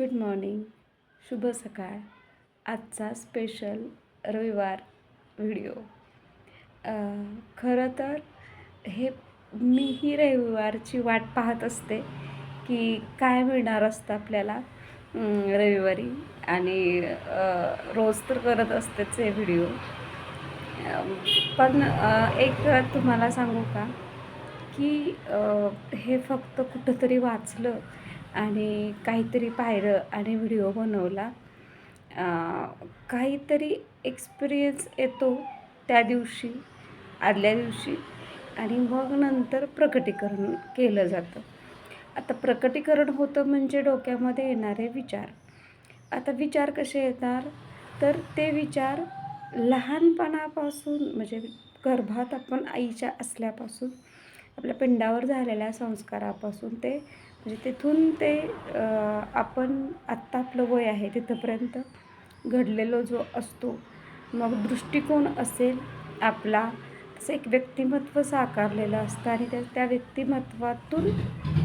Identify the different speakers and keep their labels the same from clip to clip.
Speaker 1: Good morning शुभ सकाळ. आजचा स्पेशल रविवार व्हिडिओ खरं तर हे मीही रविवारची वाट पाहत असते की काय मिळणार असतं आपल्याला रविवारी. आणि रोज तर करत असतेच हे व्हिडिओ पण एक तुम्हाला सांगू का की हे फक्त कुठंतरी वाचलं आणि काहीतरी पाहिलं आणि व्हिडिओ बनवला. काहीतरी एक्सपिरियन्स येतो त्या दिवशी आदल्या दिवशी आणि मग नंतर प्रकटीकरण केलं जातं. आता प्रकटीकरण होतं म्हणजे डोक्यामध्ये येणारे विचार. आता विचार कसे येणार? तर ते विचार लहानपणापासून म्हणजे गर्भात आपण आईच्या असल्यापासून आपल्या पिंडावर झालेल्या संस्कारापासून ते म्हणजे तिथून ते आपण आत्ता आपलं वय आहे तिथंपर्यंत घडलेलो जो असतो मग दृष्टिकोन असेल आपला तसं एक व्यक्तिमत्व साकारलेलं असतं आणि त्या त्या व्यक्तिमत्वातून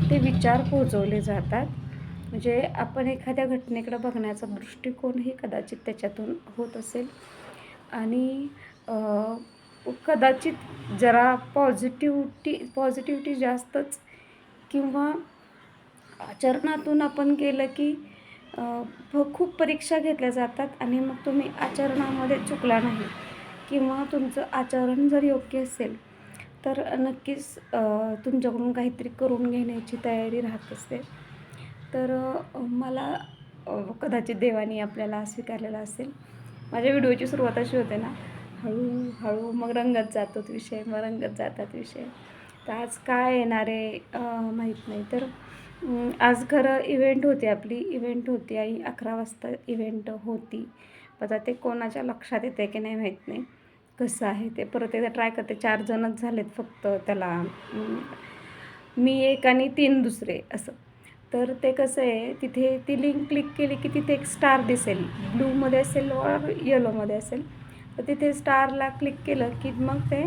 Speaker 1: ते विचार पोचवले जातात. म्हणजे आपण एखाद्या घटनेकडं बघण्याचा दृष्टिकोनही कदाचित त्याच्यातून होत असेल. आणि कदाचित जरा पॉझिटिव्हिटी पॉझिटिव्हिटी जास्तच किंवा आचरणातून आपण केलं की खूप परीक्षा घेतल्या जातात आणि मग तुम्ही आचरणामध्ये चुकला नाही किंवा तुमचं आचरण जर योग्य असेल तर नक्कीच तुमच्याकडून काहीतरी करून घेण्याची तयारी राहत असते तर मला कदाचित देवानी आपल्याला स्वीकारलेला असेल. माझ्या व्हिडिओची सुरुवात अशी होते ना हळूहळू मग रंगत जातो विषय मग रंगत जातात विषय. तर आज काय येणार आहे माहीत नाही. तर आज खरं इव्हेंट होती आपली इव्हेंट होती आई अकरा वाजता इव्हेंट होती. आता ते कोणाच्या लक्षात येते की नाही माहीत नाही. कसं आहे ते? परत एकदा ट्राय करते. चार जणच झालेत फक्त त्याला. मी एक आणि तीन दुसरे असं. तर ते कसं आहे तिथे ती लिंक क्लिक केली की तिथे एक स्टार दिसेल. ब्लूमध्ये असेल और येलोमध्ये असेल. तर तिथे स्टारला क्लिक केलं की मग ते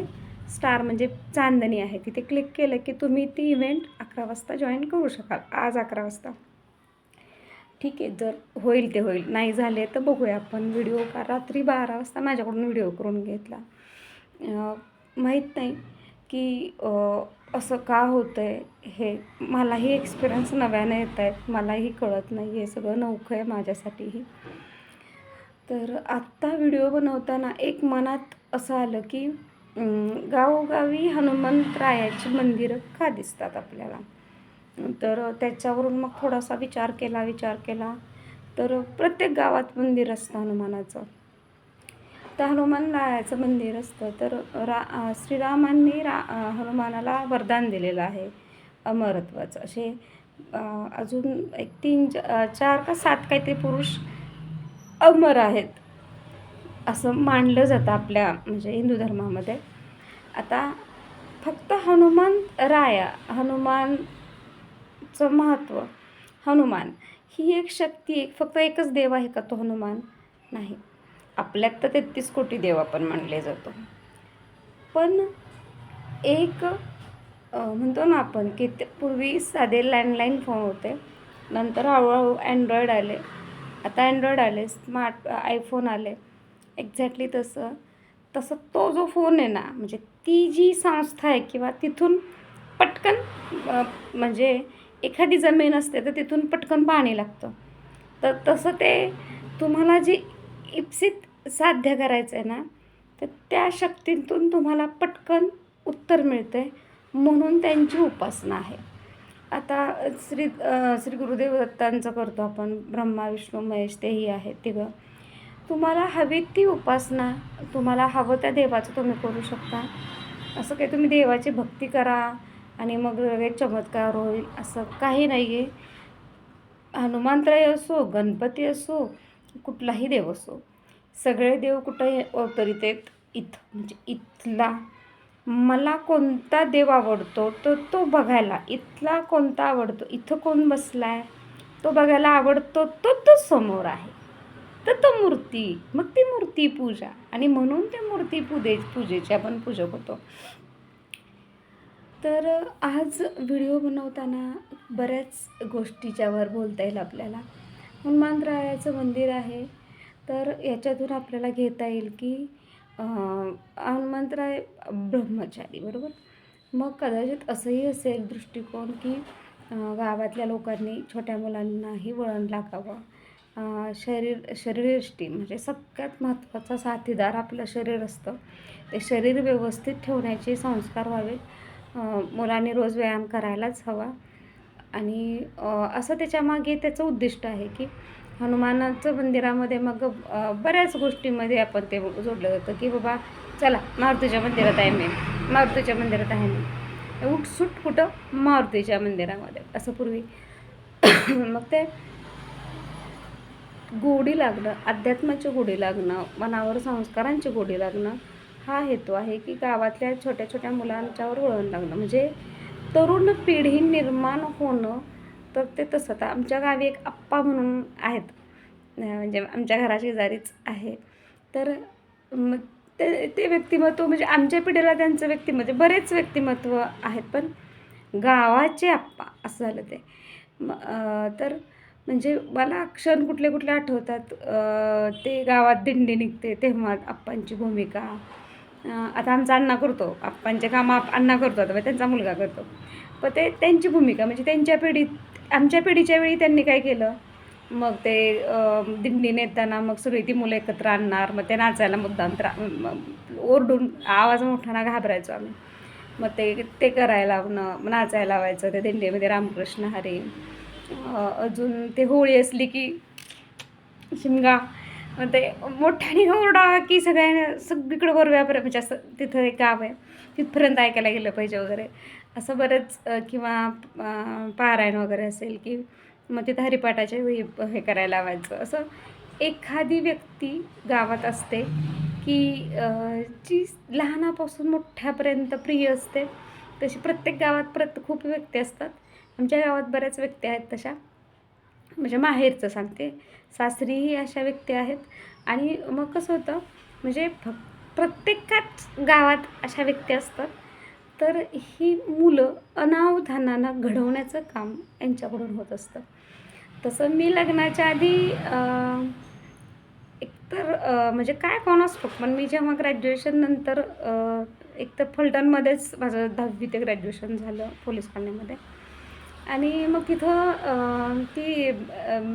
Speaker 1: स्टार म्हणजे चांदणी आहे. तिथे क्लिक केलं की तुम्ही ती इव्हेंट अकरा वाजता जॉईन करू शकाल. आज अकरा वाजता. ठीक आहे जर होईल ते होईल. नाही झाले तर बघूया आपण. व्हिडिओ का रात्री बारा वाजता माझ्याकडून व्हिडिओ करून घेतला. माहीत नाही की असं का होतं आहे हे मलाही एक्सपिरियन्स नव्याने येत आहेत मलाही कळत नाही. हे सगळं नौखं आहे माझ्यासाठीही. तर आत्ता व्हिडिओ बनवताना एक मनात असं आलं की गावोगावी हनुमंतरायाची मंदिरं का दिसतात आपल्याला? तर त्याच्यावरून मग थोडासा विचार केला विचार केला. तर प्रत्येक गावात मंदिर असतं हनुमानाचं. तर हनुमान रायाचं मंदिर असतं. तर रा श्रीरामांनी रा हनुमानाला वरदान दिलेलं आहे अमरत्वाचं. असे अजून एक तीन चार का सात काहीतरी पुरुष अमर आहेत. असं मानलं जातं आपल्या म्हणजे हिंदू धर्मामध्ये. आता फक्त हनुमान राया हनुमानचं महत्त्व हनुमान ही एक शक्ती एक फक्त एकच देव आहे का तो हनुमान? नाही. आपल्यात तर तेहतीस कोटी देव आपण मानले जातो. पण एक म्हणतो ना आपण की ते पूर्वी साधे लँडलाईन फोन होते. नंतर हळूहळू अँड्रॉईड आले. आता अँड्रॉईड आले स्मार्ट आयफोन आले. एक्झॅक्टली तसं. तसं तो जो फोन आहे ना म्हणजे ती जी संस्था आहे किंवा तिथून पटकन म्हणजे एखादी जमीन असते तर तिथून पटकन पाणी लागतं. तर तसं ते तुम्हाला जे इप्सित साध्य करायचं आहे ना तर त्या शक्तीतून तुम्हाला पटकन उत्तर मिळते म्हणून त्यांची उपासना आहे. आता श्री श्री गुरुदेव दत्तांचं करतो आपण ब्रह्मा विष्णू महेश तेही आहेत तिघं. तुम्हाला हवी ती उपासना तुम्हाला हवं त्या देवाचं तुम्ही करू शकता. असं काही तुम्ही देवाची भक्ती करा आणि मग लगेच चमत्कार होईल असं काही नाही आहे हनुमानत्राय असो गणपती असो कुठलाही देव असो सगळे देव कुठंही अवतरित आहेत? इथं म्हणजे इथला. मला कोणता देव आवडतो तर तो बघायला. इथला कोणता आवडतो? इथं कोण बसला आहे तो बघायला आवडतो तो तो समोर आहे. तर तो मूर्ती मग ती मूर्ती पूजा. आणि म्हणून त्या मूर्ती पूजे पूजेची आपण पूजक होतो तर आज व्हिडिओ बनवताना बऱ्याच गोष्टीच्यावर बोलता येईल आपल्याला. हनुमानरायाचं मंदिर आहे. तर याच्यातून आपल्याला घेता येईल की हनुमंतराय ब्रह्मचारी बरोबर? मग कदाचित असंही असेल दृष्टिकोन की गावातल्या लोकांनी छोट्या मुलांनाही वळण लागावं. शरीर शरीरयष्टी म्हणजे सगळ्यात महत्त्वाचा साथीदार आपलं शरीर असतं. ते शरीर व्यवस्थित ठेवण्याचे संस्कार व्हावेत. मुलांनी रोज व्यायाम करायलाच हवा. आणि असं त्याच्यामागे त्याचं उद्दिष्ट आहे की हनुमानाचं मंदिरामध्ये मग बऱ्याच गोष्टीमध्ये आपण ते जोडलं जातं की बाबा चला मारुतीच्या मंदिरात आहे मी. मारुतीच्या मंदिरात आहे मी. उठसूट कुठं? मारुतीच्या मंदिरामध्ये. असं पूर्वी. मग ते गोडी लागणं अध्यात्माची गोडी लागणं मनावर संस्कारांची गोडी लागणं हा हेतू आहे की गावातल्या छोट्या छोट्या मुलांच्यावर वळण लागणं. म्हणजे तरुण पिढी निर्माण होणं तर ते तसं. तर आमच्या गावी एक आप्पा म्हणून आहेत. म्हणजे आमच्या घराशेजारीच आहे. तर मग ते ते व्यक्तिमत्व म्हणजे आमच्या पिढीला त्यांचं व्यक्तिमत्व म्हणजे बरेच व्यक्तिमत्व आहेत. पण गावाचे आप्पा असं झालं ते. म तर म्हणजे मला क्षण कुठले कुठले आठवतात. ते गावात दिंडी निघते तेव्हा आप्पांची भूमिका. आता आमचा अण्णा करतो. आप्पांचे काम आप अण्णा करतो आता त्यांचा मुलगा करतो. पण ते त्यांची भूमिका म्हणजे त्यांच्या पिढीत आमच्या पिढीच्या वेळी त्यांनी काय केलं? मग ते दिंडी नेताना मग सगळी ती मुलं एकत्र आणणार मग ते नाचायला मुद्दाम त्रा ओरडून आवाज मोठ्यानं घाबरायचो आम्ही. मग ते ते करायला लावणं नाचायला लावायचं ते दिंडीमध्ये रामकृष्ण हरी. अजून ते होळी असली की शिमगा मग ते मोठ्याने ओरडा की सगळ्यांना सगळीकडे गोरव्यापर्यंत म्हणजे असं तिथं एक गाव आहे तिथपर्यंत ऐकायला गेलं पाहिजे वगैरे. असं बरंच किंवा पारायण वगैरे असेल की मग तिथं हरिपाठाच्या वेळी हे करायला लावायचं. असं एखादी व्यक्ती गावात असते की जी लहानापासून मोठ्यापर्यंत प्रिय असते तशी प्रत्येक गावात प्रत खूप व्यक्ती असतात. आमच्या गावात बऱ्याच व्यक्ती आहेत तशा. म्हणजे माहेरचं सांगते. सासरीही अशा व्यक्ती आहेत. आणि मग कसं होतं म्हणजे फक्त प्रत्येकाच गावात अशा व्यक्ती असतात. तर ही मुलं अनावधानानं घडवण्याचं काम यांच्याकडून होत असतं. तसं मी लग्नाच्या आधी एकतर म्हणजे काय कोणास ठाऊक पण मी जेव्हा ग्रॅज्युएशन नंतर एकतर फलटणमध्येच माझं दहावी ते ग्रॅज्युएशन झालं पोलीस कॉलनीमध्ये आणि मग तिथं ती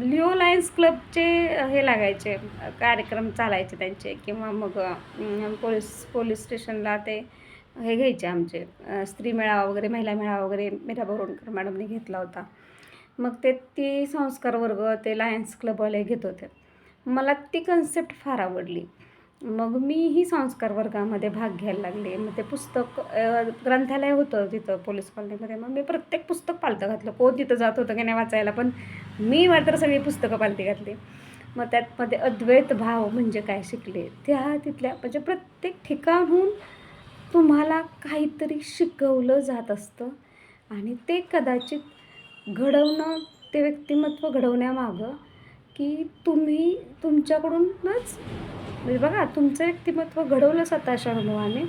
Speaker 1: लिओ लायन्स क्लबचे हे लागायचे कार्यक्रम चालायचे त्यांचे किंवा मग पोलीस पोलीस स्टेशनला ते हे घ्यायचे आमचे स्त्री मेळावा वगैरे महिला मेळावा वगैरे मीरा बोरवणकर मॅडमने घेतला होता. मग ते ती संस्कार वर्ग ते लायन्स क्लबवाले घेत होते. मला ती कन्सेप्ट फार आवडली. मग मीही संस्कार वर्गामध्ये भाग घ्यायला लागले. मग ते पुस्तक ग्रंथालय होतं तिथं पोलीस कॉलनीमध्ये. मग मी प्रत्येक पुस्तक पालतं घातलं. कोण तिथं जात होतं की नाही वाचायला पण मी मात्र सगळी पुस्तकं पालती घातली. मग त्यातमध्ये अद्वैत भाव म्हणजे काय शिकले? त्या तिथल्या म्हणजे प्रत्येक ठिकाणहून तुम्हाला काहीतरी शिकवलं जात असतं. आणि ते कदाचित घडवणं ते व्यक्तिमत्व घडवण्यामागं की तुम्ही तुमच्याकडूनच म्हणजे बघा तुमचं व्यक्तिमत्व घडवलं स्वतःच्या अनुभवाने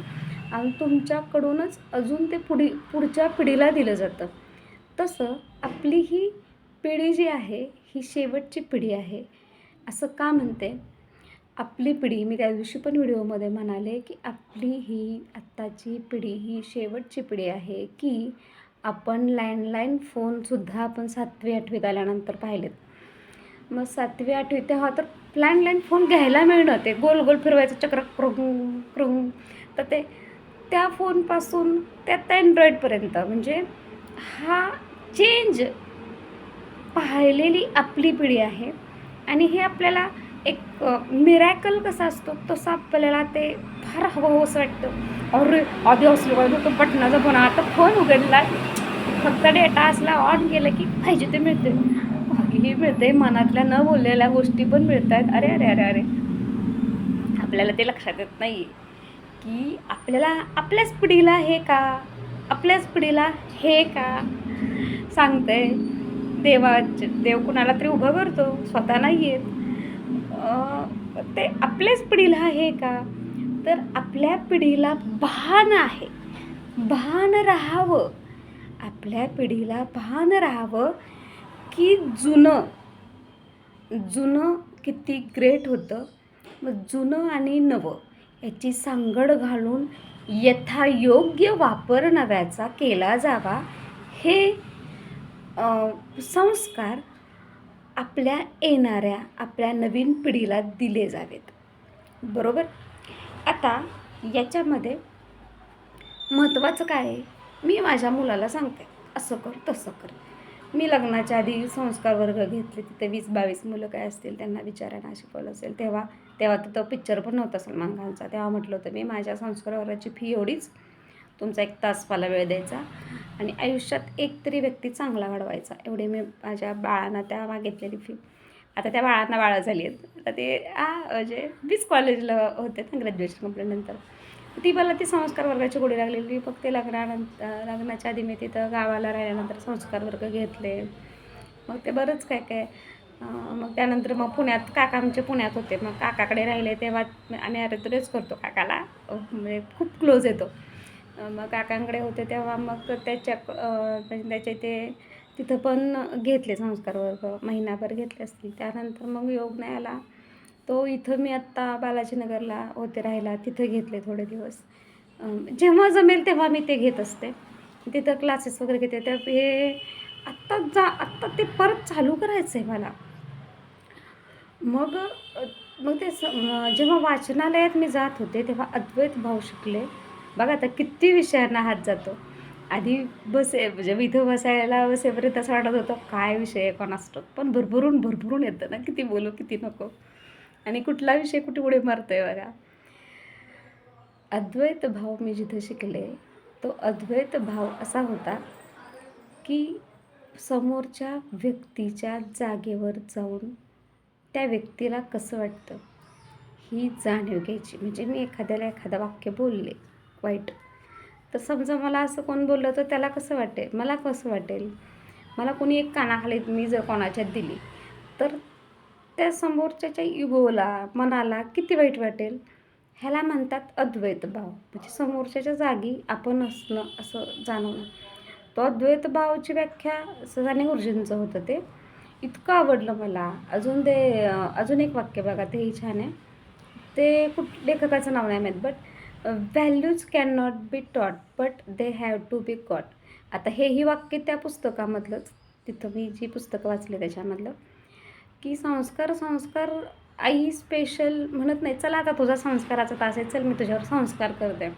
Speaker 1: आणि तुमच्याकडूनच अजून ते पुढी पुढच्या पिढीला दिलं जातं. तसं आपली ही पिढी जी आहे ही शेवटची पिढी आहे. असं का म्हणते? आपली पिढी मी त्या दिवशी पण व्हिडिओमध्ये म्हणाले की आपली ही आत्ताची पिढी ही शेवटची पिढी आहे की आपण लँडलाईन फोनसुद्धा आपण सातवी आठवीत आल्यानंतर पाहिलेत. मग सातवी आठवी तेव्हा तर लँडलाईन फोन घ्यायला मिळणं ते. गोल गोल फिरवायचं चक्र क्रुंग क्रुंग. तर ते त्या फोनपासून त्यात अँड्रॉईडपर्यंत म्हणजे हा चेंज पाहिलेली आपली पिढी आहे. आणि हे आपल्याला एक मिरॅकल कसा असतो तसं आपल्याला ते फार हवं असं वाटतं. अरे आधी असलो पाहिजे तो बटनाचा फोन आता फोन उघडला फक्त डेटा असला ऑन केलं की पाहिजे ते मिळते ही मिळते मनातल्या न बोललेल्या गोष्टी पण मिळत आहेत अरे अरे अरे अरे. आपल्याला ते लक्षात येत नाही की आपल्याला आपल्याच पिढीला हे का? आपल्याच पिढीला हे का? सांगते देवा देव कुणाला तरी उभं करतो स्वतः नाही येत ते आपल्याच पिढीला हे का? तर आपल्या पिढीला भान आहे. भान राहावं. आपल्या पिढीला भान राहावं. की जुनं जुनं किती ग्रेट होतं. मग जुनं आणि नवं याची सांगड घालून यथायोग्य वापर नव्याचा केला जावा. हे संस्कार आपल्या येणाऱ्या आपल्या नवीन पिढीला दिले जावेत. बरोबर? आता याच्यामध्ये महत्त्वाचं काय आहे? मी माझ्या मुलाला सांगते. असं कर तसं कर. मी लग्नाच्या आधी संस्कार वर्ग घेतले. तिथे वीस बावीस मुलं काय असतील त्यांना विचारायला शिकवलं असेल. तेव्हा तेव्हा तर तो पिक्चर पण नव्हता सलमान खानचा. तेव्हा म्हटलं होतं मी माझ्या संस्कार वर्गाची फी एवढीच. तुमचा एक तास मला वेळ द्यायचा. आणि आयुष्यात एक तरी व्यक्ती चांगला घडवायचा. एवढी मी माझ्या बाळांना तेव्हा घेतलेली फी आता त्या बाळांना बाळा झाली आहेत. आता ते आ म्हणजे मीच कॉलेजला होते ना ग्रॅज्युएशन कंप्लीटनंतर ती मला ती संस्कार वर्गाची गोडी लागलेली. फक्त लग्नानंतर लग्नाच्या आधी मी तिथं गावाला राहिल्यानंतर संस्कार वर्ग घेतले. मग ते बरंच काय काय. मग त्यानंतर मग पुण्यात काका आमचे पुण्यात होते. मग काकाकडे राहिले तेव्हा आम्ही अरेतुरेच करतो काकाला. म्हणजे खूप क्लोज येतो. मग काकांकडे होते तेव्हा मग त्याच्या त्याचे ते तिथं पण घेतले संस्कार वर्ग. महिनाभर घेतले असतील. त्यानंतर मग योग नाही आला. तो इथं मी आत्ता बालाजीनगरला होते राहायला तिथं घेतले थोडे दिवस. जेव्हा जमेल तेव्हा मी ते घेत असते. तिथं क्लासेस वगैरे घेते. तर हे आत्ता जा आत्ता ते परत चालू करायचं आहे मला. मग मग ते स जेव्हा वाचनालयात मी जात होते तेव्हा अद्वैत भाव शिकले. बघा आता किती विषयांना हात जातो. आधी बसे म्हणजे इथं बसायला बसेपर्यंत असं वाटत होतं काय विषय आहे कोणास पण भरभरून भरभरून येतं ना किती बोलू किती नको. आणि कुठला विषय कुठे उडे मारतोय बघा. अद्वैत भाव मी जिथं शिकले तो अद्वैत भाव असा होता की समोरच्या व्यक्तीच्या जागेवर जाऊन त्या व्यक्तीला कसं वाटतं? ही जाणीव घ्यायची. म्हणजे मी एखाद्याला एखादं वाक्य बोलले वाईट. तर समजा मला असं कोण बोललं तर त्याला कसं वाटेल? मला कसं वाटेल? मला कोणी एक कानाखाली मी जर कोणाच्यात दिली? तर त्या समोरच्याच्या इगोला मनाला किती वाईट वाटेल ह्याला म्हणतात अद्वैत भाव म्हणजे समोरच्याच्या जागी आपण असणं असं जाणवणं तो अद्वैत भावची व्याख्या सदाने गुरुजींचं होतं ते. इतकं आवडलं मला. अजून ते अजून एक वाक्य बघा तेही छान आहे. ते कुठ लेखकाचं नाव नाही माहीत but values can not be taught but they have to be caught आता हेही वाक्य त्या पुस्तकामधलंच. तिथं मी जी पुस्तकं वाचली त्याच्यामधलं. की संस्कार संस्कार आई स्पेशल म्हणत नाही. चला आता तुझा संस्काराचा तास आहे. चल मी तुझ्यावर संस्कार करते.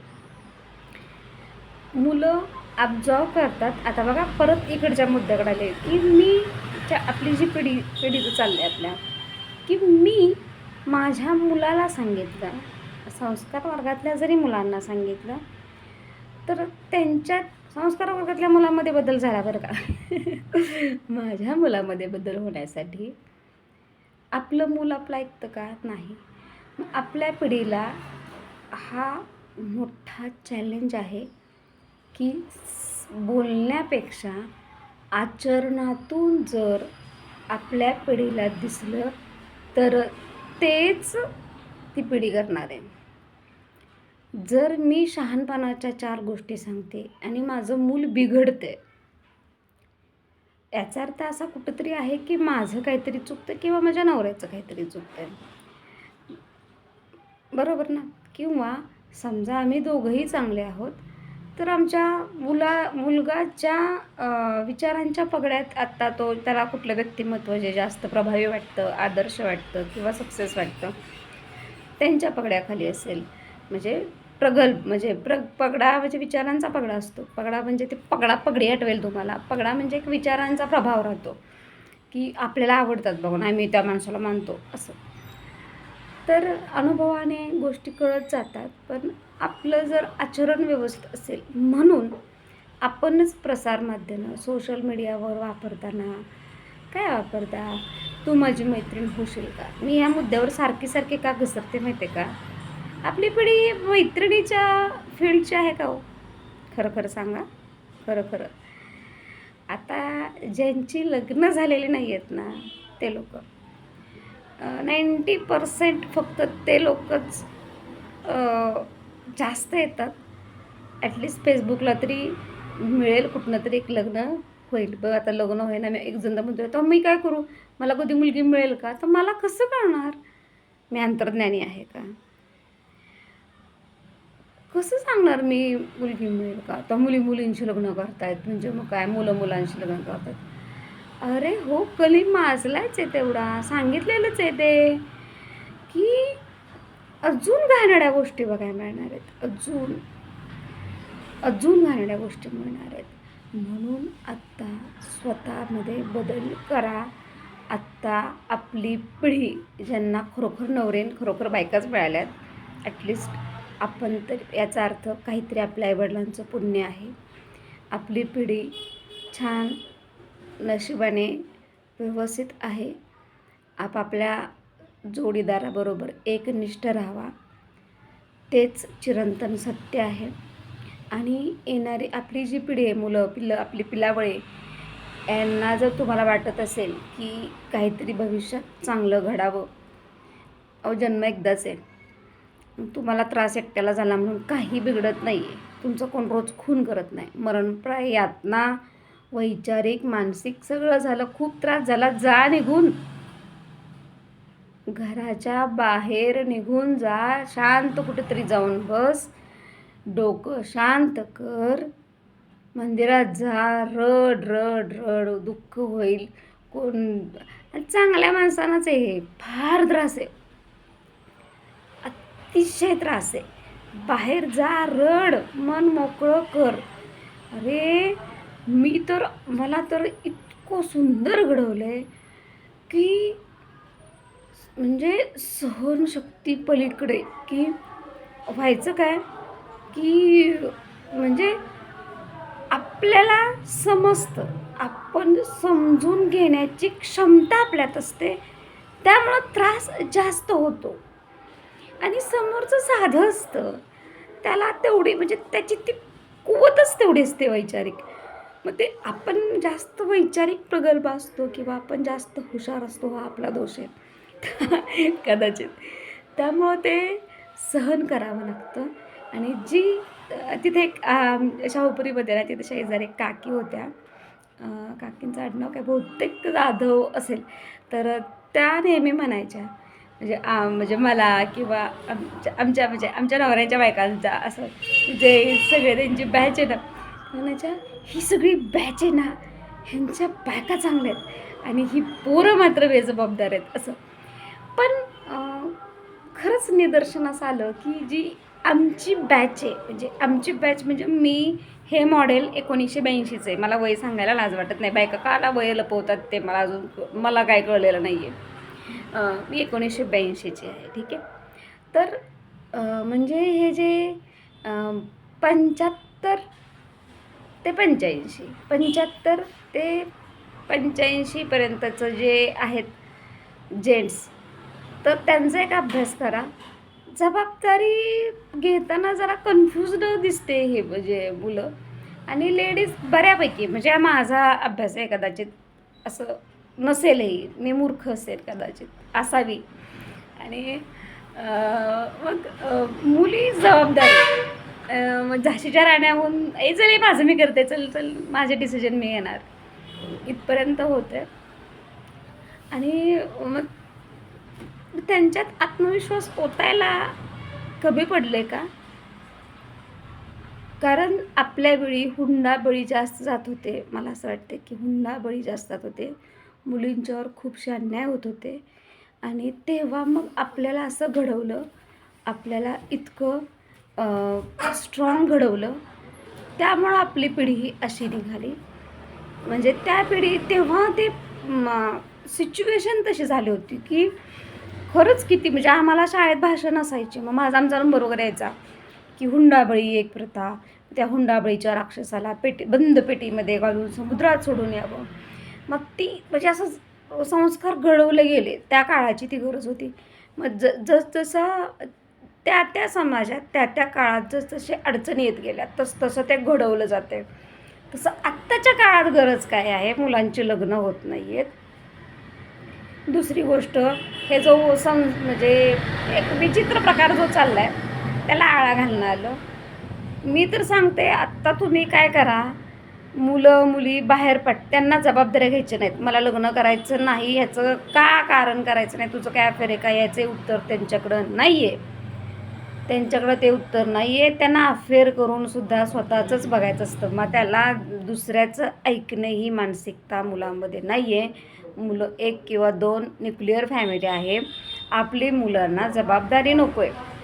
Speaker 1: मुलं अब्झॉर्व करतात. आता बघा परत इकडच्या मुद्द्याकडे आले. की मी च्या आपली जी पिढी पिढी चालली आपल्या. की मी माझ्या मुलाला सांगितलं संस्कार वर्गातल्या जरी मुलांना सांगितलं तर त्यांच्यात संस्कार वर्गातल्या मुलामध्ये बदल झाला बरं का? माझ्या मुलामध्ये बदल होण्यासाठी आपलं मूल आपलं ऐकतं का? नाही. मग आपल्या पिढीला हा मोठा चॅलेंज आहे की बोलण्यापेक्षा आचरणातून जर आपल्या पिढीला दिसलं तर तेच ती पिढी करणार आहे. जर मी शहाणपणाच्या चार गोष्टी सांगते आणि माझं मूल बिघडते याचा अर्थ असा कुठंतरी आहे की माझं काहीतरी चुकतं किंवा माझ्या नवऱ्याचं काहीतरी चुकतं आहे बरोबर ना? किंवा समजा आम्ही दोघंही चांगले आहोत तर आमच्या मुला मुलगा ज्या विचारांच्या पगड्यात आत्ता तो त्याला कुठलं व्यक्तिमत्व जे जास्त प्रभावी वाटतं आदर्श वाटतं किंवा सक्सेस वाटतं त्यांच्या पगड्याखाली असेल. म्हणजे प्रगल्भ म्हणजे प्र पगडा म्हणजे विचारांचा पगडा असतो. पगडा म्हणजे ते पगडा पगडी आठवेल तुम्हाला. पगडा म्हणजे एक विचारांचा प्रभाव राहतो. की आपल्याला आवडतात बघून आम्ही त्या माणसाला मानतो. असं. तर अनुभवाने गोष्टी कळत जातात पण आपलं जर आचरण व्यवस्थित असेल म्हणून आपणच प्रसारमाध्यमं सोशल मीडियावर वापरताना काय वापरता? तू माझी मैत्रीण होशील का? मी ह्या मुद्द्यावर सारखी सारखी का घसरते माहिती आहे का? आपली पिढी मैत्रिणीच्या फील्डची आहे का हो? खरं खरं सांगा. खरं खरं. आता ज्यांची लग्न झालेली नाही आहेत ना ते लोक. नाईंटी पर्सेंट फक्त ते लोकच जास्त येतात. ॲटलिस्ट फेसबुकला तरी मिळेल कुठनं तरी एक लग्न होईल. बघ आता लग्न होईना मी एक जण म्हणतो तर मी काय करू? मला कधी मुलगी मिळेल का? तर मला कसं कळणार? मी अंतर्ज्ञानी आहे का? कसं सांगणार मी मुलगी मिळेल का? आता मुली मुलींशी लग्न करतायत म्हणजे मग काय मुलं मुलांशी लग्न करतायत? अरे हो कली माजलाच आहे तेवढा सांगितलेलंच आहे ते. की अजून घाणेरड्या गोष्टी बघायला मिळणार आहेत. अजून अजून घाणाऱ्या गोष्टी मिळणार आहेत. म्हणून आत्ता स्वतःमध्ये बदल करा. आत्ता आपली पिढी ज्यांना खरोखर नवरेन खरोखर बायकाच मिळाल्यात ॲटलिस्ट आपण तर याचा अर्थ काहीतरी आपल्या आईवडिलांचं पुण्य आहे. आपली पिढी छान नशिबाने व्यवस्थित आहे. आपापल्या जोडीदाराबरोबर एकनिष्ठ राहावा. तेच चिरंतन सत्य आहे. आणि येणारी आपली जी पिढी आहे मुलं पिल्लं आपली पिलावळे यांना जर तुम्हाला वाटत असेल की काहीतरी भविष्यात चांगलं घडावं. अहो जन्म एकदाच आहे. तुम्हाला त्रास एकट्याला झाला म्हणून काही बिघडत नाही आहे तुमचं कोण रोज खून करत नाही. मरणप्राय यातना वैचारिक मानसिक सगळं झालं. खूप त्रास झाला. जा निघून. घराच्या बाहेर निघून जा. शांत कुठेतरी जाऊन बस. डोकं शांत कर. मंदिरात जा. रड रड रड. दुःख होईल. कोण चांगल्या माणसानाच आहे हे. फार त्रास आहे. अतिशय त्रास आहे. बाहेर जा रड मन मोकळं कर. अरे मी तर मला तर इतकं सुंदर घडवलं आहे की म्हणजे सहनशक्ती पलीकडे की व्हायचं काय? की म्हणजे आपल्याला समजतं. आपण समजून घेण्याची क्षमता आपल्यात असते. त्यामुळं त्रास जास्त होतो. आणि समोरचं साधं असतं. त्याला तेवढी म्हणजे त्याची ती कुवतच तेवढी असते वैचारिक. मग ते आपण जास्त वैचारिक प्रगल्भ असतो किंवा आपण जास्त हुशार असतो हा आपला दोष आहे. कदाचित. त्यामुळं ते सहन करावं लागतं. आणि जी तिथे एक शाहूपुरीमध्ये ना तिथे शेजारी एक काकी होत्या. काकींचं आडनाव काय? बहुतेक जाधव असेल. तर त्या नेहमी म्हणायच्या म्हणजे आ म्हणजे मला किंवा आमच्या आमच्या म्हणजे आमच्या नवऱ्याच्या बायकांचा असं जे सगळे त्यांची बॅच आहे ना म्हणायच्या ही सगळी बॅच आहे ना ह्यांच्या बायका चांगल्या आहेत आणि ही पोरं मात्र बेजबाबदार आहेत असं. पण खरंच निदर्शनास आलं की जी आमची बॅच आहे म्हणजे आमची बॅच म्हणजे मी हे मॉडेल एकोणीसशे ब्याऐंशीचं आहे. मला वय सांगायला लाज वाटत नाही. बायका काला वय लपवतात ते मला अजून मला काय कळलेलं नाही आहे मी एकोणीसशे ब्याऐंशीची आहे ठीक आहे? तर म्हणजे हे जे पंच्याहत्तर ते पंच्याऐंशी पंच्याहत्तर ते पंच्याऐंशीपर्यंतचं जे आहेत जेंट्स तर त्यांचा एक अभ्यास करा. जबाबदारी घेताना जरा कन्फ्युज्ड दिसते हे म्हणजे मुलं. आणि लेडीज बऱ्यापैकी म्हणजे माझा अभ्यास आहे कदाचित असं नसेलही मी मूर्ख असेल कदाचित. असावी. आणि मग मुली जबाबदारी. झाशीच्या राण्याहून ए चल हे माझं मी करते चल चल माझे डिसिजन मी घेणार. इथपर्यंत होते आणि मग त्यांच्यात आत्मविश्वास ओतायला कमी पडले का? कारण आपल्या वेळी हुंडाबळी जास्त जात होते. मला असं वाटते की हुंडाबळी जास्त जात होते. मुलींच्यावर खूपसे अन्याय होत होते. आणि तेव्हा मग आपल्याला असं घडवलं आपल्याला इतकं स्ट्रॉंग घडवलं. त्यामुळं आपली पिढी ही अशी निघाली. म्हणजे त्या पिढी तेव्हा ते सिच्युएशन तशी झाली होती की खरंच किती म्हणजे आम्हाला शाळेत भाषण असायची मग माझा आमचा नंबर वगैरे यायचा की हुंडाबळी एक प्रथा. त्या हुंडाबळीच्या राक्षसाला पेटी बंद पेटीमध्ये घालून समुद्रात सोडून यावं. मग ती म्हणजे असं संस्कार घडवले गेले. त्या काळाची ती गरज होती. मग ज जसजसं त्या त्या समाजात त्या त्या काळात जसजसे अडचणी येत गेल्या तस तसं ते घडवलं जाते तसं आत्ताच्या काळात गरज काय आहे? मुलांची लग्न होत नाही आहेत दुसरी गोष्ट हे जो सं म्हणजे एक विचित्र प्रकार जो चालला आहे त्याला आळा घालणं आलं. मी तर सांगते आत्ता तुम्ही काय करा मुलं मुली बाहेर पड त्यांना जबाबदाऱ्या घ्यायच्या नाहीत. मला लग्न करायचं नाही ह्याचं का कारण करायचं नाही? तुझं काय अफेअर आहे का? याचे उत्तर त्यांच्याकडं नाही आहे त्यांच्याकडं ते उत्तर नाही आहे त्यांना अफेअर करूनसुद्धा स्वतःचंच बघायचं असतं. मग त्याला दुसऱ्याचं ऐकणं ही मानसिकता मुलांमध्ये नाही आहे मुलं एक किंवा दोन न्यूक्लिअर फॅमिली आहे. आपली मुलांना जबाबदारी नको आहे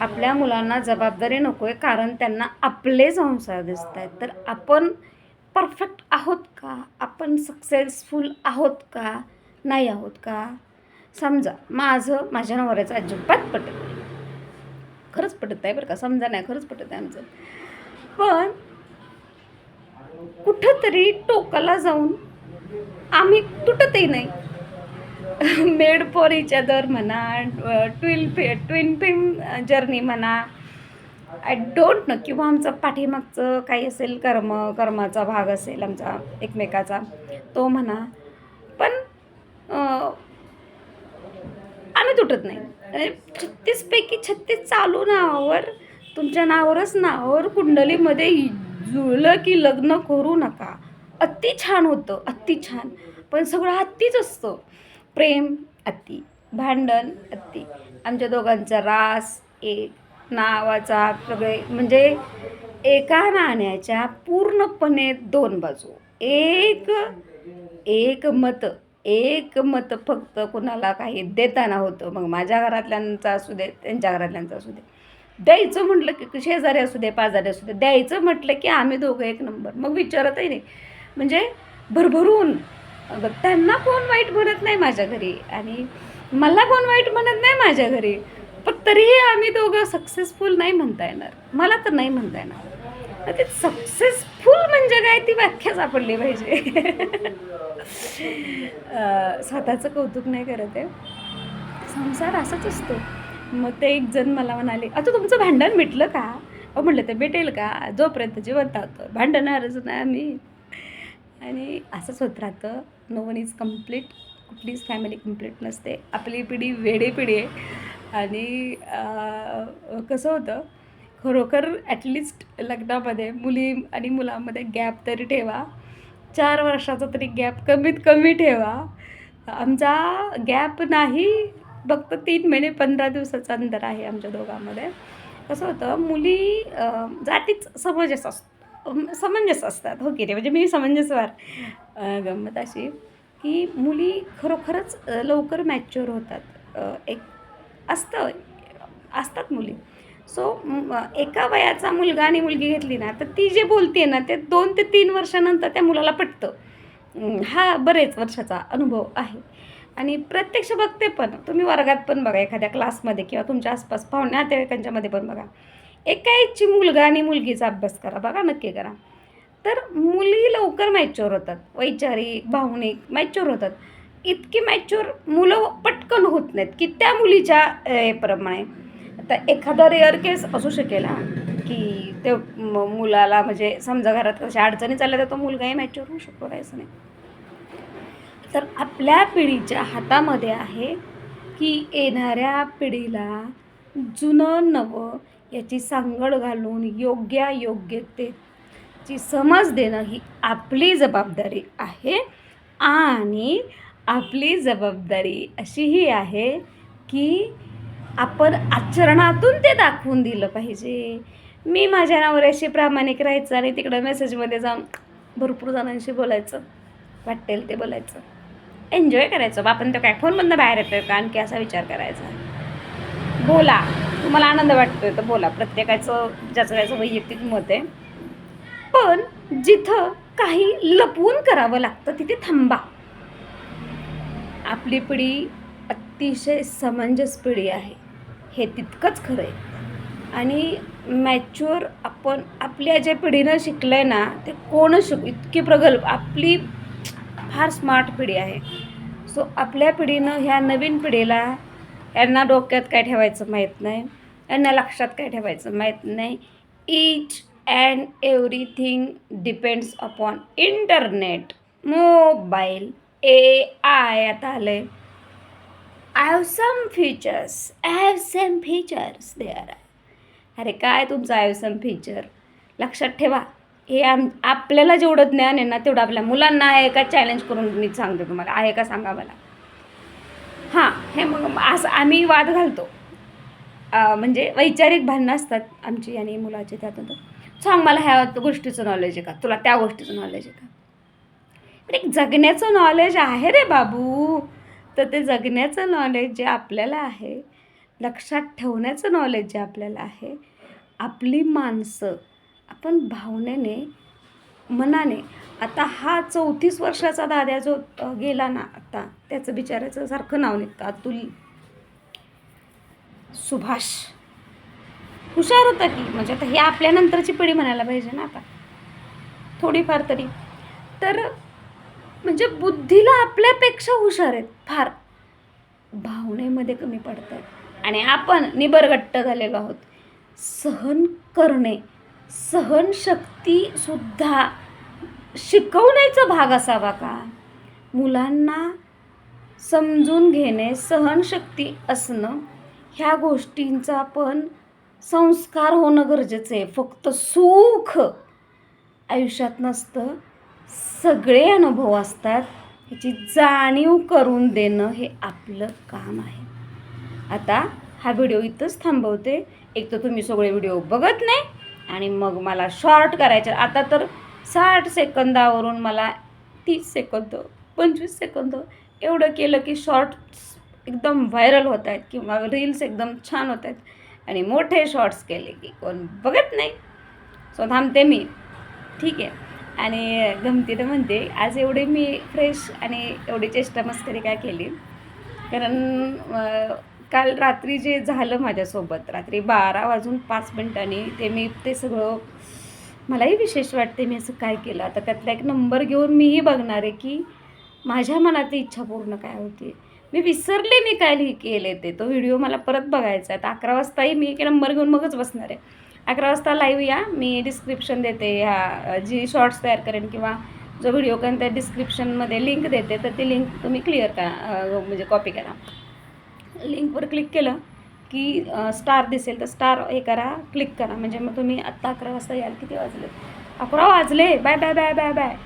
Speaker 1: आपल्या मुलांना जबाबदारी नको आहे कारण त्यांना आपले संसार दिसत आहेत तर आपण परफेक्ट आहोत का? आपण सक्सेसफुल आहोत का? नाही आहोत का? समजा माझं माझ्या नवऱ्याचं अजिबात पटत नाही. खरंच पटत आहे बरं का? समजा नाही खरंच पटत आहे आमचं. पण कुठंतरी टोकाला जाऊन आम्ही तुटतही नाही. मेड फॉर इच अदर म्हणा ट्विल पे ट्विन पिम जर्नी म्हणा आय डोंट नो किंवा आमचं पाठीमागचं काही असेल कर्म कर्माचा भाग असेल आमचा एकमेकाचा तो म्हणा. पण आम्ही तुटत नाही. म्हणजे छत्तीसपैकी छत्तीस चालू नावावर तुमच्या नावावरच नावावर कुंडलीमध्ये जुळलं की लग्न करू नका. अति छान होतं अति छान. पण सगळं हत्तीच असतं. प्रेम अति. भांडण अति. आमच्या दोघांचा रास एक. नावाचा सगळे म्हणजे एका नाण्याच्या पूर्णपणे दोन बाजू. एक एक मत एक मत फक्त कुणाला काही देताना होतं. मग माझ्या घरातल्यांचं असू दे त्यांच्या घरातल्यांचं असू दे. द्यायचं म्हटलं की शेजारी असू दे पाजारी असू दे द्यायचं म्हटलं की आम्ही दोघं एक नंबर. मग विचारतही नाही. म्हणजे भरभरून त्यांना कोण वाईट म्हणत नाही माझ्या घरी? आणि मला कोण वाईट म्हणत नाही माझ्या घरी? पण तरीही आम्ही दोघं सक्सेसफुल नाही म्हणता येणार. मला तर नाही म्हणता येणार. ते सक्सेसफुल म्हणजे काय? ती व्याख्या सापडली पाहिजे. स्वतःचं कौतुक नाही करत आहे. संसार असाच असतो. मग ते एक जण मला म्हणाले आता तुमचं भांडण मिटलं का? अहो म्हटलं ते भेटेल का? जोपर्यंत जिवंत होतं भांडणारच नाही आम्ही. आणि असंच होत राहतं. नो वन इज कंप्लीट कुठलीच फॅमिली कंप्लीट नसते. आपली पिढी वेडे पिढी आहे. आणि कसं होतं खरोखर ॲटलिस्ट लग्नामध्ये मुली आणि मुलांमध्ये गॅप तरी ठेवा. चार वर्षाचा तरी गॅप कमीत कमी ठेवा. आमचा गॅप नाही फक्त तीन महिने पंधरा दिवसाचं अंतर आहे आमच्या दोघांमध्ये. कसं होतं मुली जातीच समंजस असतो समंजस असतात. हो की रे म्हणजे मी समंजसवार. गंमत अशी की मुली खरोखरच लवकर मॅच्युअर होतात. एक असतं असतात मुली. सो एका वयाचा मुलगा आणि मुलगी घेतली ना तर ती जे बोलते ना ते दोन ते तीन वर्षानंतर त्या मुलाला पटतं. हा बरेच वर्षाचा अनुभव आहे. आणि प्रत्यक्ष बघते पण तुम्ही वर्गात पण बघा एखाद्या क्लासमध्ये किंवा तुमच्या आसपास पाहुण्या नातेवाईकांच्यामध्ये पण बघा. एका एजची मुलगा आणि मुलगीचा अभ्यास करा बघा नक्की करा. तर मुली लवकर मॅच्युअर होतात. वैचारिक भावनिक मॅच्युअर होतात. इतकी मॅच्युअर मुलं पटकन होत नाहीत की त्या मुलीच्या प्रमाणे आता एखादा रेअर केस असू शकेल हा की ते मुलाला म्हणजे समजा घरात कशा अडचणी चालल्या तर तो मुलगाही मॅच्युअर होऊ शकतो काय असं नाही. तर आपल्या पिढीच्या हातामध्ये आहे की येणाऱ्या पिढीला जुनं नवं याची सांगड घालून योग्य योग्यतेची समज देणं ही आपली जबाबदारी आहे. आणि आपली जबाबदारी अशीही आहे की आपण आचरणातून ते दाखवून दिलं पाहिजे. मी माझ्या नवऱ्याशी प्रामाणिक राहायचं आणि तिकडं मेसेजमध्ये जाऊन भरपूर जणांशी बोलायचं वाटेल ते बोलायचं. एन्जॉय करायचं. बा आपण तो काय फोनमधनं बाहेर येतोय का? आणखी असा विचार करायचा. बोला. तुम्हाला आनंद वाटतोय तर बोला. प्रत्येकाचं ज्याचं त्याचं वैयक्तिक मत आहे. पण जिथं काही लपवून करावं लागतं तिथे थांबा. आपली पिढी अतिशय समंजस पिढी आहे. हे तितकंच खरं आहे आणि मॅच्युअर आपण आपल्या ज्या पिढीनं शिकलं आहे ना ते कोण शिकू इतकी प्रगल्भ आपली फार स्मार्ट पिढी आहे. सो आपल्या पिढीनं ह्या नवीन पिढीला यांना डोक्यात काय ठेवायचं माहीत नाही. यांना लक्षात काय ठेवायचं माहीत नाही. Each and everything depends upon internet mobile A I आता आलं आहे I have some features I have some features there अरे काय तुमचं आय हॅव सम फीचर लक्षात ठेवा. हे आम आपल्याला जेवढं ज्ञान आहे ना तेवढं आपल्या मुलांना आहे का चॅलेंज करून मी सांगते तुम्हाला. आहे का सांगा मला. हां हे मग असं आम्ही वाद घालतो. म्हणजे वैचारिक भांडणं असतात आमची आणि मुलाची त्यातून. सांग मला ह्या गोष्टीचं नॉलेज आहे का? तुला त्या गोष्टीचं नॉलेज आहे का? एक जगण्याचं नॉलेज आहे रे बाबू. तर ते जगण्याचं नॉलेज जे आपल्याला आहे लक्षात ठेवण्याचं नॉलेज जे आपल्याला आहे आपली माणसं आपण भावनेने मनाने आता हा चौतीस वर्षाचा दाद्या जो गेला ना आता त्याचं बिचाराचं सारखं नाव निघतं अतुल. सुभाष. हुशार होता की म्हणजे आता हे आपल्यानंतरची पिढी म्हणायला पाहिजे ना आता. थोडीफार तरी. तर म्हणजे बुद्धीला आपल्यापेक्षा हुशार आहेत फार. भावनेमध्ये कमी पडत आहेत आणि आपण निबरगट्ट झालेलो आहोत. सहन करणे सहनशक्तीसुद्धा शिकवण्याचा भाग असावा का? मुलांना समजून घेणे सहनशक्ती असणं ह्या गोष्टींचा पण संस्कार होणं गरजेचं आहे. फक्त सुख आयुष्यात नसतं सगळे अनुभव असतात. ह्याची जाणीव करून देणं हे आपलं काम आहे. आता हा व्हिडिओ इथंच थांबवते. एक तर तुम्ही सगळे व्हिडिओ बघत नाही आणि मग मला शॉर्ट करायचे आता तर साठ सेकंदावरून मला तीस सेकंद पंचवीस सेकंद एवढं केलं की शॉर्ट्स एकदम व्हायरल होत आहेत किंवा रील्स एकदम छान होत आहेत. आणि मोठे शॉर्ट्स केले की कोण बघत नाही. सो थांबते मी. ठीक आहे. आणि गमतीनं म्हणते आज एवढे मी फ्रेश आणि एवढी चेष्टा मस्करी काय केली? कारण काल रात्री जे झालं माझ्यासोबत रात्री बारा वाजून पाच मिनिटांनी ते मी ते सगळं मलाही विशेष वाटते मी असं काय केलं. आता त्यातला एक नंबर घेऊन मीही बघणार आहे की माझ्या मनातली इच्छा पूर्ण काय होती. मी विसरले मी काय लिहि केले ते. तो व्हिडिओ मला परत बघायचा आहे. तर अकरा वाजताही मी एक नंबर घेऊन मगच बसणार आहे. अकरा वाजता लाईव्ह या. मी डिस्क्रिप्शन देते ह्या जी शॉर्ट्स तयार करेन किंवा जो व्हिडिओ करेन त्या डिस्क्रिप्शनमध्ये लिंक देते. तर ती लिंक तुम्ही क्लिअर करा म्हणजे कॉपी करा. लिंकवर क्लिक केलं की स्टार दिसेल. तर स्टार हे करा क्लिक करा. म्हणजे मग तुम्ही आत्ता अकरा वाजता याल. किती वाजले अकरा वाजले. Bye bye bye bye bye